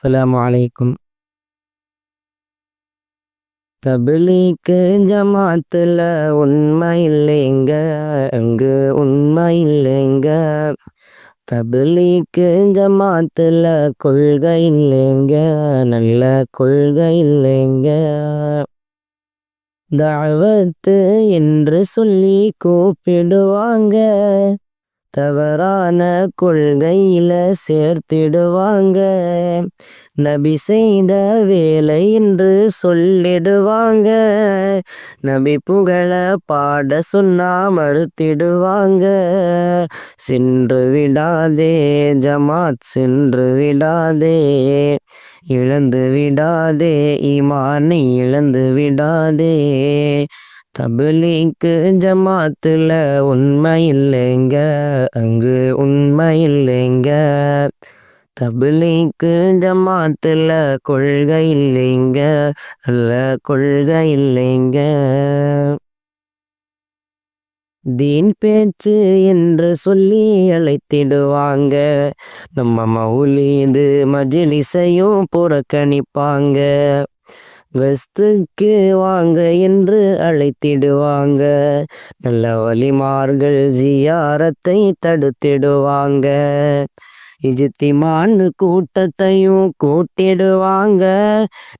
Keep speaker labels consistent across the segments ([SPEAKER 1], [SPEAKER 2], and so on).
[SPEAKER 1] السلام அலைக்கும். தபிலீக்கு ஜமாத்துல உண்மை இல்லைங்க அங்கு உண்மை இல்லைங்க. தபிலீக்கு ஜமாத்துல கொள்கை இல்லைங்க நல்ல கொள்கை இல்லைங்க. தாவத்து என்று சொல்லி கூப்பிடுவாங்க. தவறான கொள்கையில சேர்த்திடுவாங்க. நபி செய்த வேலை என்று சொல்லிடுவாங்க. நபி புகழ பாட சொன்னா மறுத்திடுவாங்க. சென்று விடாதே ஜமாத் சென்று விடாதே. இழந்து விடாதே இமானை இழந்து விடாதே. தபிலீக்கு ஜமாத்துல உண்மை இல்லைங்க அங்கு உண்மை இல்லைங்க தபிலீக்கு ஜமாத்துல கொள்கை இல்லைங்க அல்ல கொள்கை இல்லைங்க தீன் பேச்சு என்று சொல்லி அழைத்திடுவாங்க நம்ம மௌலீது மஜிலிசையும் புறக்கணிப்பாங்க. கஸ்துக்கு வாங்க என்று அழைத்திடுவாங்க. நல்ல வலிமார்கள் ஜியாரத்தை தடுத்திடுவாங்க. இஜித்திமான் கூட்டத்தையும் கூட்டிடுவாங்க.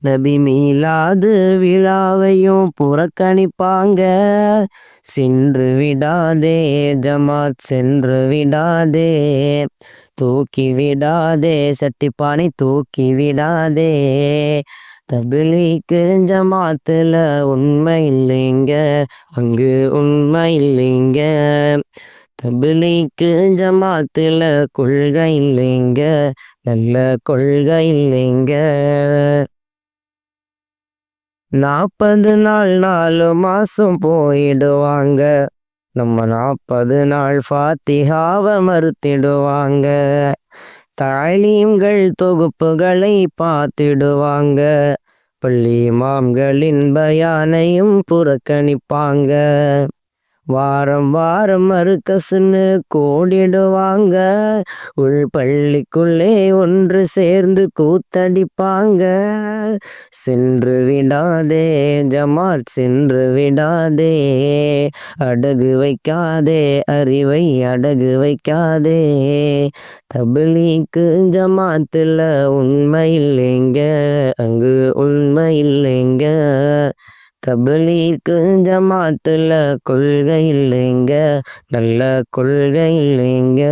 [SPEAKER 1] நபி மீளாது விழாவையும் புறக்கணிப்பாங்க. சென்று விடாதே ஜமாத் சென்று விடாதே. தூக்கி விடாதே சட்டிப்பானை தூக்கி விடாதே. தபிலீக்கு ஜமாத்துல உண்மை இல்லைங்க. அங்கு உண்மை இல்லைங்க. தபிலீக்கு ஜமாத்துல கொள்கை இல்லைங்க. நல்ல கொள்கை இல்லைங்க. நாற்பது நாள் நாலு மாசம் போயிடுவாங்க. நம்ம நாற்பது நாள் ஃபாத்திகாவை மறுத்திடுவாங்க. தாலீம்கள் தொகுப்புகளை பார்த்திடுவாங்க. பள்ளி மாம்களின் பயானையும் புறக்கணிப்பாங்க. வாரம் வாரம் மறுக்கசுன்னு கோடிடுவாங்க. உள் பள்ளிக்குள்ளே ஒன்று சேர்ந்து கூத்தடிப்பாங்க. சென்று விடாதே ஜமாத் சென்று விடாதே. அடகு வைக்காதே அறிவை அடகு வைக்காதே. தபிலிக்கு ஜமாத்துல உண்மை இல்லைங்க அங்கு உண்மை இல்லைங்க. தபிலீக்கு ஜமாத்துல கொள்கை இல்லைங்க நல்ல கொள்கை இல்லைங்க.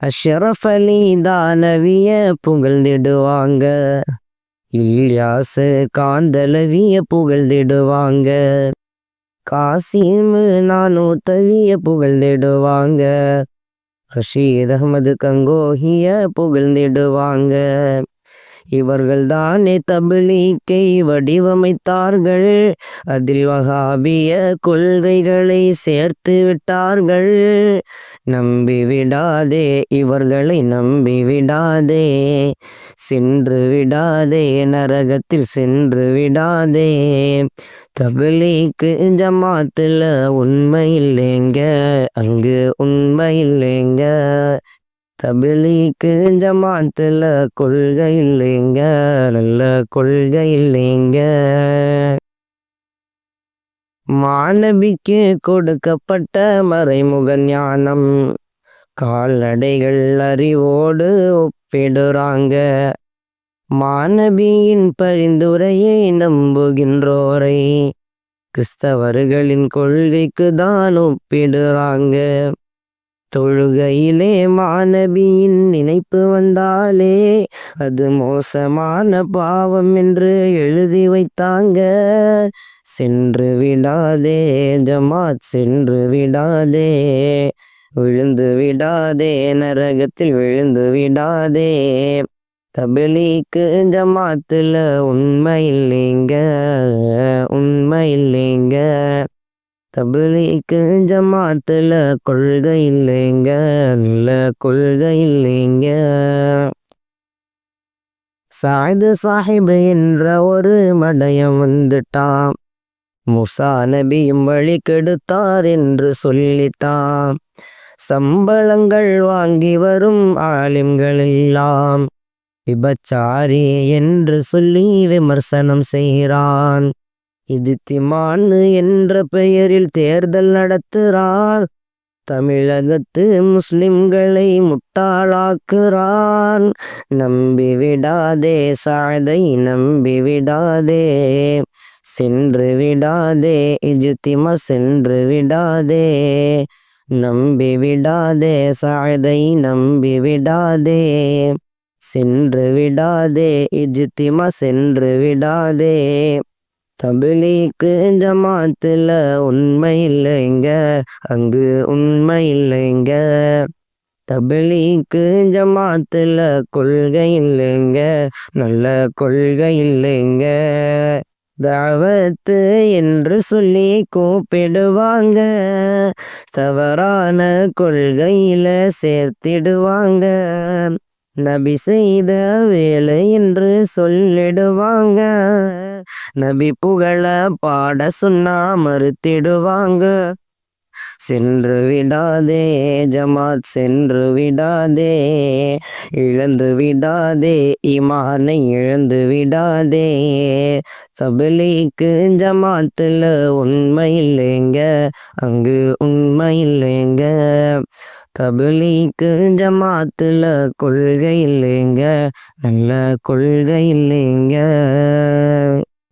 [SPEAKER 1] அஷ்ரஃப் அலி தானவிய புகழ்ந்திடுவாங்க இல்யாசு காந்தலவிய புகழ்ந்திடுவாங்க காசிம் நானூத்தவிய புகழ்ந்திடுவாங்க ரஷீத் அகமது கங்கோஹிய புகழ்ந்திடுவாங்க. இவர்கள் தானே தபிலீக்கை வடிவமைத்தார்கள். அதில் வகாபிய கொள்கைகளை சேர்த்து விட்டார்கள். நம்பி விடாதே இவர்களை நம்பி விடாதே. சென்று விடாதே நரகத்தில் சென்று விடாதே. தபிலீக்கு ஜமாத்துல உண்மை இல்லைங்க அங்கு உண்மை இல்லைங்க தபிலீக்கு ஜமாத்துல கொள்கை இல்லைங்க நல்ல கொள்கை இல்லைங்க மாணவிக்கு கொடுக்கப்பட்ட மறைமுக ஞானம் கால்நடைகள் அறிவோடு ஒப்பிடுறாங்க. மாணவியின் பரிந்துரையை நம்புகின்றோரை கிறிஸ்தவர்களின் கொள்கைக்கு தான் ஒப்பிடுறாங்க. தொழுகையிலே மாணவியின் நினைப்பு வந்தாலே அது மோசமான பாவம் என்று எழுதி வைத்தாங்க. சென்று விடாதே ஜமாத் சென்று விடாதே. விழுந்து விடாதே நரகத்தில் விழுந்து விடாதே. தபிலீக்கு ஜமாத்துல உண்மை இல்லைங்க உண்மை இல்லைங்க. தபிலிக்கு ஜமாத்துல கொள்கை இல்லைங்க நல்ல கொள்கை இல்லைங்க சாய்து சாஹிபு என்ற ஒரு மடையம் வந்துட்டான். முசா நபியும் வழி கெடுத்தார் என்று சொல்லிட்டான். சம்பளங்கள் வாங்கி வரும் ஆலிம்கள் எல்லாம் விபச்சாரி என்று சொல்லி விமர்சனம் செய்கிறான். இதித்திமான் என்ற பெயரில் தேர்தல் நடத்துகிறார். தமிழகத்து முஸ்லிம்களை முட்டாளாக்குறான் நம்பி விடாதே சாதை நம்பி விடாதே சென்று விடாதே இஜ்திமா சென்று விடாதே நம்பி விடாதே சாதை நம்பி விடாதே சென்று விடாதே இஜ்திமா சென்று விடாதே தபிலீக்கு ஜமாத்துல உண்மை இல்லைங்க அங்கு உண்மை இல்லைங்க தபிலீக்கு ஜமாத்துல கொள்கை இல்லைங்க நல்ல கொள்கை இல்லைங்க தாவத்து என்று சொல்லி கூப்பிடுவாங்க தவறான கொள்கையில சேர்த்திடுவாங்க. நபி செய்த வேலை என்று சொல்லிடுவாங்க. நபி புகழ பாட சொன்னா மறுத்திடுவாங்க. சென்று விடாதே ஜமாத் சென்று விடாதே. இழந்து விடாதே இமானை இழந்து விடாதே. சபலிக்கு ஜமாத்துல உண்மை இல்லைங்க அங்கு உண்மை இல்லைங்க. தபிலீக்கு ஜமாத்துல கொள்கை இல்லைங்க நல்ல கொள்கை இல்லைங்க